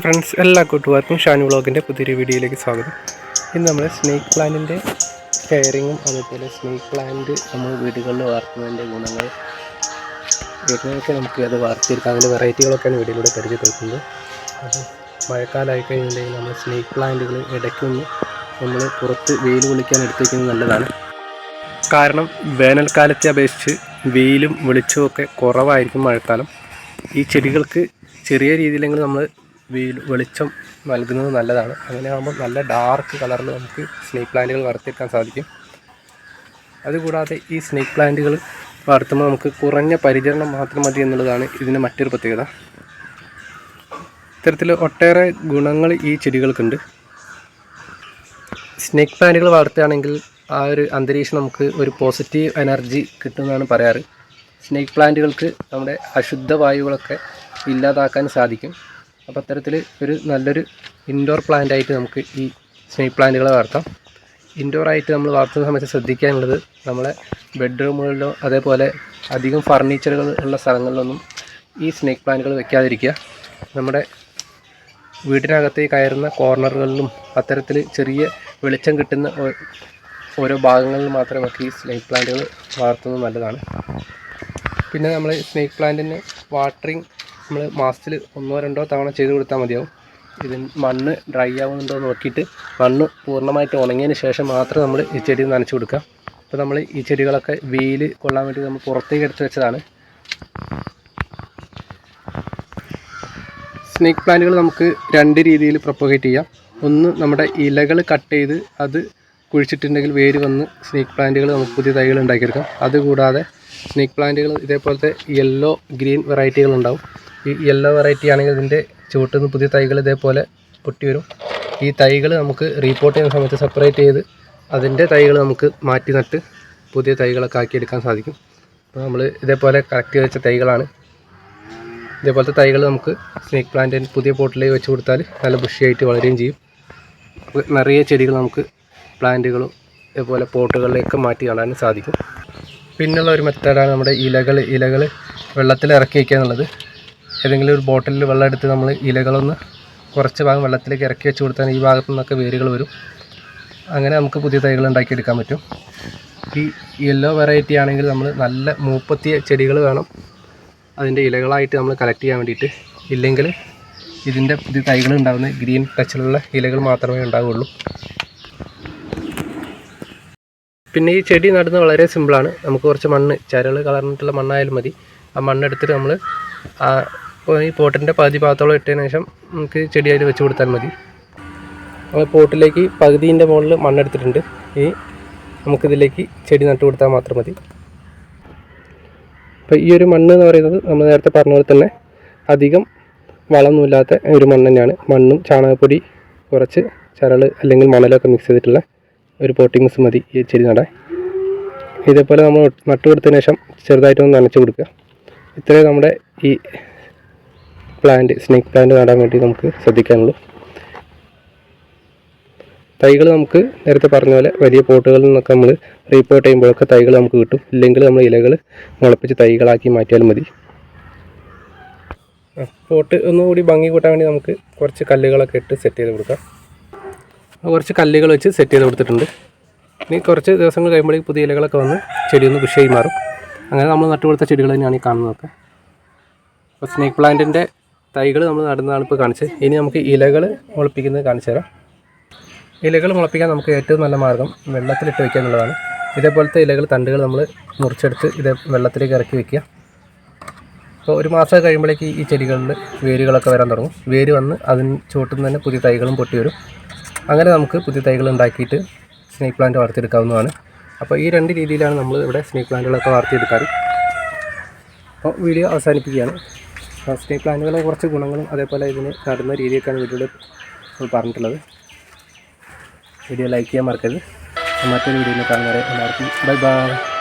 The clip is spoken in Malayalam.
ഫ്രണ്ട്സ് എല്ലാ കൂട്ടുകാർക്കും ഷാനു വ്ളോഗിന്റെ പുതിയൊരു വീഡിയോയിലേക്ക് സ്വാഗതം. ഇന്ന് നമ്മൾ സ്നേക്ക് പ്ലാന്റിന്റെ കെയറിങ്ങും അതുപോലെ സ്നേക്ക് പ്ലാന്റ് നമ്മൾ വീടുകളിൽ വളർത്തുന്നതിന്റെ ഗുണങ്ങൾ എങ്ങനെയൊക്കെ നമുക്ക് അത് വളർത്തിയെടുക്കാം അതിന്റെ വെറൈറ്റികളൊക്കെയാണ് വീഡിയോയിലൂടെ പരിചയപ്പെടുത്തുന്നത്. അപ്പം മഴക്കാലമായി കഴിഞ്ഞിട്ടുണ്ടെങ്കിൽ നമ്മൾ സ്നേക്ക് പ്ലാന്റുകൾ ഇടയ്ക്കൊന്ന് നമ്മൾ പുറത്ത് വെയിൽ വിളിക്കാൻ എടുത്തേക്കുന്നത് നല്ലതാണ്. കാരണം വേനൽക്കാലത്തെ അപേക്ഷിച്ച് വെയിലും വെളിച്ചവും ഒക്കെ കുറവായിരിക്കും മഴക്കാലം. ഈ ചെടികൾക്ക് ചെറിയ രീതിയിലെങ്കിലും നമ്മൾ വെളിച്ചം നൽകുന്നത് നല്ലതാണ്. അങ്ങനെ ആകുമ്പോൾ നല്ല ഡാർക്ക് കളറിൽ നമുക്ക് സ്നേക്ക് പ്ലാന്റുകൾ വളർത്തിയെടുക്കാൻ സാധിക്കും. അതുകൂടാതെ ഈ സ്നേക്ക് പ്ലാന്റുകൾ വളർത്തുമ്പോൾ നമുക്ക് കുറഞ്ഞ പരിചരണം മാത്രം മതി എന്നുള്ളതാണ് ഇതിന്റെ മറ്റൊരു പ്രത്യേകത. ഇത്തരത്തിൽ ഒട്ടേറെ ഗുണങ്ങൾ ഈ ചെടികൾക്കുണ്ട്. സ്നേക്ക് പ്ലാന്റുകൾ വളർത്തുകയാണെങ്കിൽ ആ ഒരു അന്തരീക്ഷം നമുക്ക് ഒരു പോസിറ്റീവ് എനർജി കിട്ടുമെന്നാണ് പറയാറ്. സ്നേക്ക് പ്ലാന്റുകൾക്ക് നമ്മുടെ അശുദ്ധ വായുകളൊക്കെ ഇല്ലാതാക്കാൻ സാധിക്കും. അപ്പോൾ അത്തരത്തിൽ ഒരു നല്ലൊരു ഇൻഡോർ പ്ലാന്റ് ആയിട്ട് നമുക്ക് ഈ സ്നേക്ക് പ്ലാന്റുകളെ വളർത്താം. ഇൻഡോർ ആയിട്ട് നമ്മൾ വളർത്തുന്ന സമയത്ത് ശ്രദ്ധിക്കാനുള്ളത് നമ്മളെ ബെഡ്റൂമുകളിലോ അതേപോലെ അധികം ഫർണിച്ചറുകൾ ഉള്ള സ്ഥലങ്ങളിലൊന്നും ഈ സ്നേക്ക് പ്ലാന്റുകൾ വെക്കാതിരിക്കുക. നമ്മുടെ വീടിനകത്ത് കയറുന്ന കോർണറുകളിലും അത്തരത്തിൽ ചെറിയ വെളിച്ചം കിട്ടുന്ന ഓരോ ഭാഗങ്ങളിൽ മാത്രമേ നമുക്ക് ഈ സ്നേക്ക് പ്ലാന്റുകൾ വളർത്തുന്നത് നല്ലതാണ്. പിന്നെ നമ്മൾ സ്നേക്ക് പ്ലാന്റിന് വാട്ടറിങ് നമ്മൾ മാസത്തിൽ ഒന്നോ രണ്ടോ തവണ ചെയ്ത് കൊടുത്താൽ മതിയാവും. ഇതിൽ മണ്ണ് ഡ്രൈ ആവുന്നുണ്ടോ നോക്കിയിട്ട് മണ്ണ് പൂർണമായിട്ട് ഉണങ്ങിയതിന് ശേഷം മാത്രം നമ്മൾ ഈ ചെടി നനച്ചു കൊടുക്കുക. അപ്പോൾ നമ്മൾ ഈ ചെടികളൊക്കെ വെയിൽ കൊള്ളാൻ വേണ്ടി നമ്മൾ പുറത്തേക്ക് എടുത്ത് വെച്ചതാണ്. സ്നേക്ക് പ്ലാന്റുകൾ നമുക്ക് രണ്ട് രീതിയിൽ പ്രൊപ്പഗേറ്റ് ചെയ്യാം. ഒന്ന് നമ്മുടെ ഇലകൾ കട്ട് ചെയ്ത് അത് കുഴിച്ചിട്ടുണ്ടെങ്കിൽ വേര് വന്ന് സ്നേക്ക് പ്ലാന്റുകൾ നമുക്ക് പുതിയ തൈകൾ ഉണ്ടാക്കിയെടുക്കാം. അതുകൂടാതെ സ്നേക്ക് പ്ലാന്റുകൾ ഇതേപോലത്തെ യെല്ലോ ഗ്രീൻ വെറൈറ്റികൾ ഉണ്ടാവും ഈ യെല്ലോ വെറൈറ്റി ആണെങ്കിൽ ഇതിന്റെ ചുവട്ടിൽ നിന്ന് പുതിയ തൈകൾ ഇതേപോലെ പൊട്ടി വരും. ഈ തൈകൾ നമുക്ക് റീപോർട്ട് ചെയ്യുന്ന സമയത്ത് സെപ്പറേറ്റ് ചെയ്ത് അതിന്റെ തൈകൾ നമുക്ക് മാറ്റി നട്ട് പുതിയ തൈകളൊക്കെ ആക്കിയെടുക്കാൻ സാധിക്കും. അപ്പോൾ നമ്മൾ ഇതേപോലെ കറക്റ്റ് ചെയ്ത് വെച്ച തൈകളാണ്. ഇതേപോലത്തെ തൈകൾ നമുക്ക് സ്നേക്ക് പ്ലാന്റിന് പുതിയ പോട്ടിലേക്ക് വെച്ച് കൊടുത്താൽ നല്ല ബുഷിയായിട്ട് വളരുകയും ചെയ്യും. അപ്പോൾ നിറയെ ചെടികൾ നമുക്ക് പ്ലാന്റുകളും ഇതേപോലെ പോട്ടുകളിലേക്ക് മാറ്റി നടാനും സാധിക്കും. പിന്നുള്ള ഒരു മെത്തേഡാണ് നമ്മുടെ ഇലകൾ. ഇലകൾ വെള്ളത്തിൽ ഇറക്കി വയ്ക്കുക എന്നുള്ളത്. ഏതെങ്കിലും ഒരു ബോട്ടിലിൽ വെള്ളം എടുത്ത് നമ്മൾ ഇലകളൊന്ന് കുറച്ച് ഭാഗം വെള്ളത്തിലേക്ക് ഇറക്കി വെച്ച് കൊടുത്താൽ ഈ ഭാഗത്തു നിന്നൊക്കെ വേരുകൾ വരും. അങ്ങനെ നമുക്ക് പുതിയ തൈകൾ ഉണ്ടാക്കിയെടുക്കാൻ പറ്റും. ഈ യെല്ലോ വെറൈറ്റി ആണെങ്കിൽ നമ്മൾ നല്ല മൂപ്പത്തിയ ചെടികൾ വേണം. അതിന്റെ ഇലകളായിട്ട് നമ്മൾ കളക്ട് ചെയ്യാൻ വേണ്ടിയിട്ട്. ഇല്ലെങ്കിൽ ഇതിന്റെ പുതിയ തൈകൾ ഉണ്ടാകുന്ന ഗ്രീൻ ടച്ചിലുള്ള ഇലകൾ മാത്രമേ ഉണ്ടാവുകയുള്ളൂ പിന്നെ ഈ ചെടി നടുന്നത് വളരെ സിമ്പിളാണ് നമുക്ക് കുറച്ച് മണ്ണ് ചരൾ കളർന്നിട്ടുള്ള മണ്ണായാലും മതി. ആ മണ്ണെടുത്തിട്ട് നമ്മൾ ആ ഇപ്പോൾ ഈ പോട്ടിന്റെ പകുതി ഭാഗത്തോളം ഇട്ടതിന് ശേഷം നമുക്ക് ചെടി അതിൽ വെച്ച് കൊടുത്താൽ മതി. അപ്പോൾ പോട്ടിലേക്ക് പകുതിന്റെ മുകളിൽ മണ്ണെടുത്തിട്ടുണ്ട്. ഈ നമുക്കിതിലേക്ക് ചെടി നട്ടു കൊടുത്താൽ മാത്രം മതി. അപ്പോൾ ഈ ഒരു മണ്ണ് എന്ന് പറയുന്നത് നമ്മൾ നേരത്തെ പറഞ്ഞ പോലെ തന്നെ അധികം വളമൊന്നുമില്ലാത്ത ഒരു മണ്ണ് തന്നെയാണ്. മണ്ണും ചാണകപ്പൊടി കുറച്ച് ചരൾ അല്ലെങ്കിൽ മണലൊക്കെ മിക്സ് ചെയ്തിട്ടുള്ള ഒരു പോട്ടിംഗ് മതി ഈ ചെടി നടാൻ. ഇതേപോലെ നമ്മൾ നട്ടു കൊടുത്തതിന് ശേഷം ചെറുതായിട്ടൊന്ന് നനച്ച് കൊടുക്കുക. ഇത്രയും നമ്മുടെ ഈ പ്ലാന്റ് സ്നേക്ക് പ്ലാന്റ് നടാൻ വേണ്ടി നമുക്ക് ശ്രദ്ധിക്കാനുള്ളൂ. തൈകൾ നമുക്ക് നേരത്തെ പറഞ്ഞ പോലെ വലിയ പോട്ടുകളിൽ നിന്നൊക്കെ നമ്മൾ റീപ്പോർട്ട് ചെയ്യുമ്പോഴൊക്കെ തൈകൾ നമുക്ക് കിട്ടും. ഇല്ലെങ്കിൽ നമ്മൾ ഇലകൾ മുളപ്പിച്ച് തൈകളാക്കി മാറ്റിയാൽ മതി. പോട്ട് ഒന്നുകൂടി ഭംഗി കൂട്ടാൻ വേണ്ടി നമുക്ക് കുറച്ച് കല്ലുകളൊക്കെ ഇട്ട് സെറ്റ് ചെയ്ത് കൊടുക്കാം. കുറച്ച് കല്ലുകൾ വെച്ച് സെറ്റ് ചെയ്ത് കൊടുത്തിട്ടുണ്ട്. ഇനി കുറച്ച് ദിവസങ്ങൾ കഴിയുമ്പോഴേക്കും പുതിയ ഇലകളൊക്കെ വന്ന് ചെടിയൊന്ന് പുഷ് ബുഷായി മാറും. അങ്ങനെ നമ്മൾ നട്ടുകൊടുത്ത ചെടികൾ തന്നെയാണ് ഈ കാണുന്നതൊക്കെ. അപ്പോൾ സ്നേക്ക് പ്ലാന്റിന്റെ തൈകൾ നമ്മൾ നടുന്നതാണ് ഇപ്പോൾ കാണിച്ചത്. ഇനി നമുക്ക് ഇലകൾ മുളപ്പിക്കുന്നത് കാണിച്ചു തരാം. ഇലകൾ മുളപ്പിക്കാൻ നമുക്ക് ഏറ്റവും നല്ല മാർഗം വെള്ളത്തിലിട്ട് വയ്ക്കുക എന്നുള്ളതാണ്. ഇതേപോലത്തെ ഇലകൾ തണ്ടുകൾ നമ്മൾ മുറിച്ചെടുത്ത് ഇതേ വെള്ളത്തിലേക്ക് ഇറക്കി വയ്ക്കുക അപ്പോൾ ഒരു മാസം കഴിയുമ്പോഴേക്ക് ഈ ചെടികളിൽ വേരുകളൊക്കെ വരാൻ തുടങ്ങും. വേര് വന്ന് അതിന് ചുവട്ടിൽ നിന്ന് തന്നെ പുതിയ തൈകളും പൊട്ടി വരും. അങ്ങനെ നമുക്ക് പുതിയ തൈകൾ ഉണ്ടാക്കിയിട്ട് സ്നേക്ക് പ്ലാന്റ് വളർത്തിയെടുക്കാവുന്നതാണ്. അപ്പോൾ ഈ രണ്ട് രീതിയിലാണ് നമ്മൾ ഇവിടെ സ്നേക്ക് പ്ലാന്റുകളൊക്കെ വളർത്തിയെടുക്കാറ്. അപ്പോൾ വീഡിയോ അവസാനിപ്പിക്കുകയാണ്. സ്നേക്ക് പ്ലാന്റുകളെ കുറച്ച് ഗുണങ്ങളും അതേപോലെ ഇതിന് നടുന്ന രീതിയൊക്കെയാണ് വീഡിയോയിൽ പറഞ്ഞിട്ടുള്ളത്. വീഡിയോ ലൈക്ക് ചെയ്യാൻ മറക്കരുത്. മറ്റൊരു വീഡിയോയിൽ കാണുന്നവരെ എല്ലാവർക്കും ബൈ ബൈ.